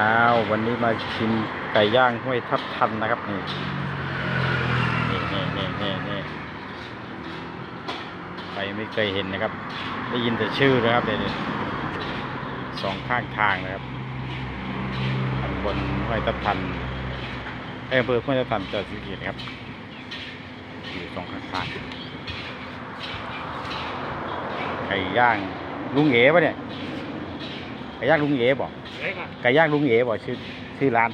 อ้าววันนี้มาชิมไก่ย่างห้วยทับทันนะครับนี่นี่นี่นี่นี่นี่ใครไม่เคยเห็นนะครับ ได้ยินแต่ชื่อนะครับเดี๋ยวสองข้างทางนะครับทางบนห้วยทับทันเอ้ยอำเภอห้วยทับทันจังหวัดศรีสะเกษครับอยู่สองข้างทางไก่ย่างลุงเอ๋ปะเนี่ยไก่ย่างลุงเอ๋บอก เล็กอะไก่ย่างลุงเอ๋บอกชื่อชื่อร้าน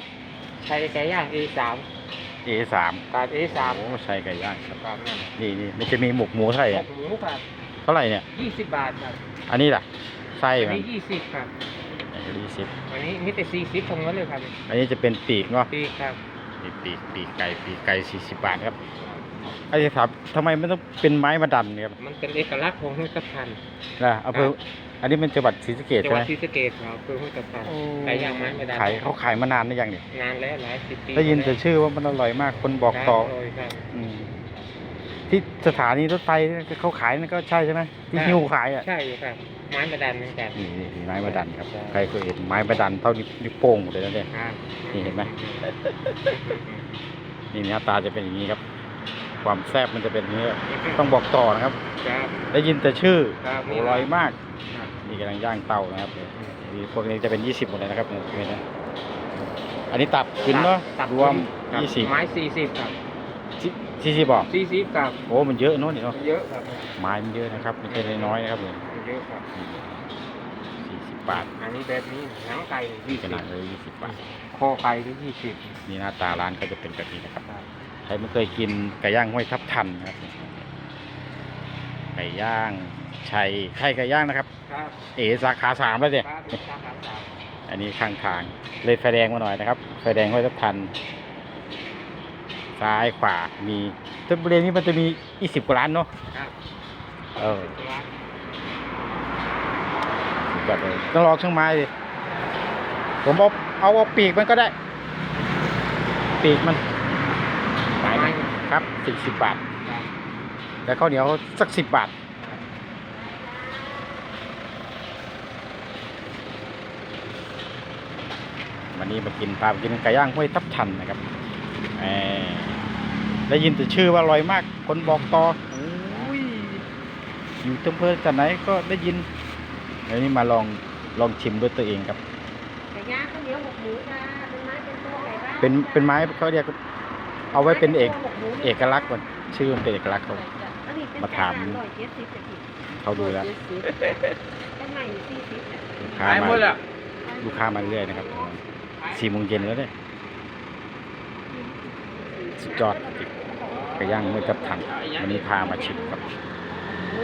ใช้ไก่ย่าง A3 เอสามกาด A3 โอ้ใช่ไก่ย่างครับครับนั่นนี่นี่มันจะมีหมกหมูเท่าไหร่หเนี่ยกหมูครับเท่าไหร่เนี่ย 20 บาทครับอันนี้ล่ะไส้อันมันนี้ 20ครับยี่สิบอันนี้มีแต่40ทั้งนั้นเลยครับอันนี้จะเป็นปีกเนาะปีกครับปีกปีกปีกไก่ปีกไก่สี่สิบบาทครับไอ้จะถามทำไมมันต้องเป็นไม้มาดันเนี่ยครับมันเป็นเอกลักษณ์ของห้วยตะพัน นะอำเภอ อันนี้มันจังหวัดศรีสะเกษจังใช่หไหวัมดศรีสะเกษครับคือห้วยตะพันไก่ย่างไม้ไม่ได้ขายเขาขายมานานหรือยังเนี่ยนานแล้วหลายสิบปีได้ยินแต่ชื่อว่ามันอร่อยมากคนบอกต่อครับร่ยครับ อืมที่สถานีรถไฟเขาขายนั่นก็ใช่ใช่ไหมที่หิ้วขายอะใช่ครับไม้ประดันเหมือนกัน นี่นี่นี่ไม้มาดันครับใช่ ใครเคยเห็นไม้มาดันเท่านิ้วนิ้วโป้งหมดเลยนะเนี่ย ครับนี่เห็นไหม นี่หน้าตาจะเป็นอย่างนี้ครับ ความแซ่บมันจะเป็นอย่างนี้ครับต้องบอกต่อนะครับ ครับ ได้ยินแต่ชื่อครับอร่อยมาก ครับ นี่กำลังย่างเตานะครับนี่พวกนี้จะเป็น 20หมดเลยนะครับเนี่ยนะอันนี้ตับขึ้นเนาะตับรวมครับ20ไม้40ครับที่ที่บอก40ครับโอ้มันเยอะเนาะนี่เนาะเยอะครับไม้มันเยอะนะครับไม่ใช่น้อยๆนะครับเนี่ยเยอะครับสี่สิบบาทอันนี้แบบนี้หนังไก่ยี่ขสิบนาดเลยยี่สิบบาทคอไก่ก็ยี่สิบนี่หน้าตาร้านก็จะเป็นแบบนี้นะครับใครไม่เคยกินไก่ย่างห้วยทับทันนะครับไก่ ย่างชัยไข่ไก่ย่างนะครับครับเอสาขาสามแล้วเนี่ยครับสาขาสามอันนี้ข้างทางเลยไฟแดงมาหน่อยนะครับไฟแดงห้วยทับทัน ซ้ายขวามีทุกบริเวณนี้มันจะมีอีสิบกว่าร้านเนาะครับเออสุดยอดเลยต้องลองช่างไม้ดิผมเอาเอาเอาปีกมันก็ได้ ปีกมันขายไหมครับสี่สิบบาทครับ แล้วข้าวเหนียวสักสิบบาท วันนี้มากินปลาไปกินไก่ย่างห้วยทับทันนะครับแหมได้ยินแต่ชื่อว่าอร่อยมาก คนบอกต่อโอ้ยอยู่อำเภอจากไหนก็ได้ยินเดี๋ยวนี้มาลองลองชิมด้วยตัวเองครับไก่ย่างข้าวเหนียวหมกหมูจ้าเป็นไม้เป็นตัวไก่บ้างเป็นเป็นไม้เขาเรียกเอาไว้เป็นเอกหมกหมูเอกลักษณ์ก่อนชื่อมันเป็นเอกลักษณ์เขาอันนี้เป็น มาถามไก่ย่งร้อยเจ็ดสิบจะผิดเขาดูแล้วด้านในสี่สิบจ้ะลูกค้าขายหมมาดแล้วลูกค้ามาเรื่อยนะครับสี่โมงเย็นแล้วเนี่ยสุดยอดไก่ย่างไม่ทับทันวันนี้พามาชิมครับหมู